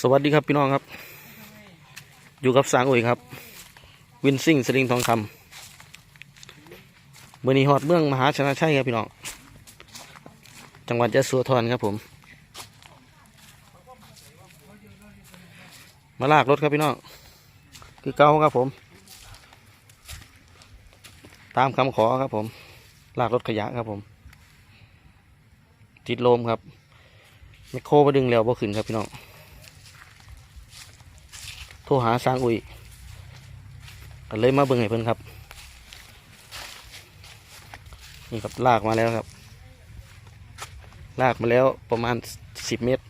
สวัสดีครับพี่น้องครับ อยู่กับสางอุ๋ยครับ วินซิ่งสลิงทองคำเมื่อนี้ฮอดเมืองมหาชนะชัยครับพี่น้อง จังหวัดยะโสธรครับผม มาลากรถครับพี่น้อง คือเก้าครับผม ตามคำขอครับผม ลากรถขยะครับผม ติดลมครับ ไมคโครมาดึงแล้วบ่ขึ้นครับพี่น้องโทรหาสร้างอุ้ยก็เลยมาเบิ่งให้เพิ่นครับ นี่ครับลากมาแล้วครับ ลากมาแล้วประมาณสิบเมตร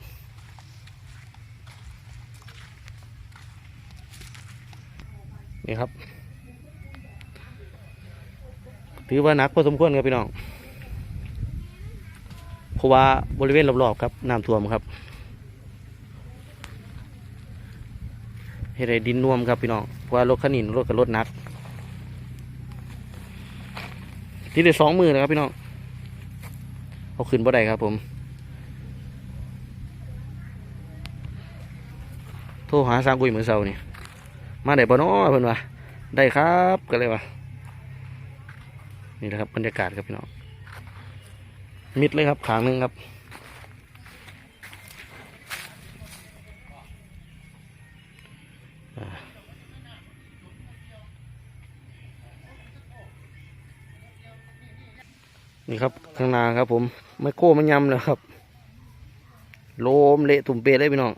นี่ครับ ถือว่านักพอสมควรครับพี่น้อง เพราะว่าบริเวณรอบๆครับน้ำท่วมครับเฮ็ดให้ดินน่วมครับพี่น้องเพราะว่ารถคันนี้รถกับรถนักที่ได้สองมือนะครับพี่น้องเอาขึ้นบ่ได้ครับผม โทรหาสร้างกุยเหมือนเสานี่มาได้บ่น้อเพิ่นว่าได้ครับก็เลยว่านี่แหละครับบรรยากาศครับพี่น้อง มิดเลยครับขางหนึงครับ นี่ครับข้างหน้าครับผมไม่โครมันยำแล้วครับ โลมเละตุ่มเปรเลยพี่น้อง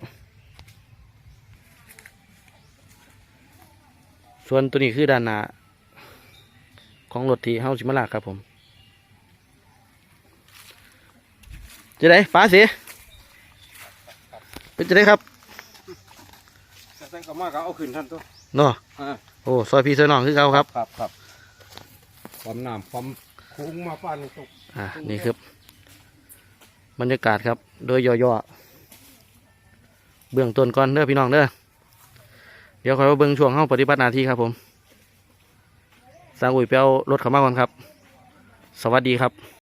ส่วนตัวนี้คือด้านหน้าของรถที่เฮาสิมาลากครับผม จะได้ฟ้าเสียเป็นจะได้ครับแต่ใส่กระมาก็เอาขึ้นท่านตัวเนาะอ่าโอ้ซอยพี่ซอยน้องคือเขาครับครับครับความน้ำความคุ้งมาป้านตกอ่านี่ครับบรรยากาศครับ โดยย่อๆเบื้องต้นก่อนเด้อพี่น้องเด้อเดี๋ยวคอยมาเบื้องช่วงห้องปฏิบัติหน้าที่ครับผมสร้างอุ่ยเปียวรถเขามาก่อนครับ สวัสดีครับ